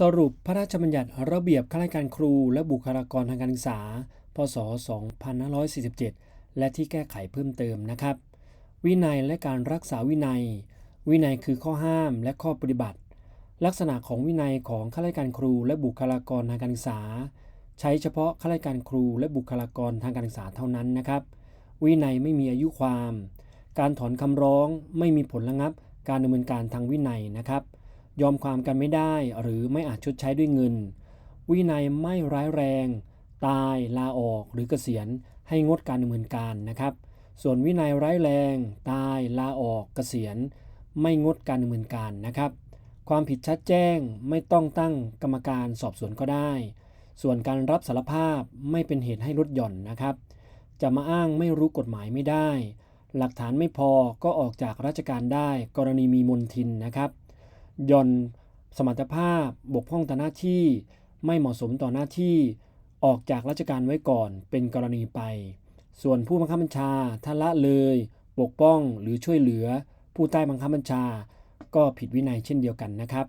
สรุปพระราชบัญญัติระเบียบข้าราชการครูและบุคลากรทางการศึกษา พศ 2547 และที่แก้ไขเพิ่มเติมนะครับ วินัยและการรักษาวินัย วินัยคือข้อห้ามและข้อปฏิบัติ ลักษณะของวินัยของข้าราชการครูและบุคลากรทางการศึกษา ใช้เฉพาะข้าราชการครูและบุคลากรทางการศึกษาเท่านั้นนะครับ วินัยไม่มีอายุความ การถอนคำร้องไม่มีผลระงับ การดำเนินการทางวินัยนะครับ ยอมความกันไม่ได้หรือไม่อาจชดใช้ด้วยเงิน วินัยไม่ร้ายแรง ตายลาออกหรือเกษียณให้งดการดำเนินการนะครับ ส่วนวินัยร้ายแรง ตายลาออกเกษียณ ไม่งดการดำเนินการนะครับ ความผิดชัดแจ้งไม่ต้องตั้งกรรมการสอบสวนก็ได้ ส่วนการรับสารภาพไม่เป็นเหตุให้ลดหย่อนนะครับ จะมาอ้างไม่รู้กฎหมายไม่ได้ หลักฐานไม่พอก็ออกจากราชการได้กรณีมีมนทินนะครับ ย่อนสมรรถภาพ บกพร่องต่อหน้าที่ ไม่เหมาะสมต่อหน้าที่ ออกจากราชการไว้ก่อนเป็นกรณีไป ส่วนผู้บังคับบัญชาถ้าละเลยปกป้องหรือช่วยเหลือ ผู้ใต้บังคับบัญชา ก็ผิดวินัยเช่นเดียวกันนะครับ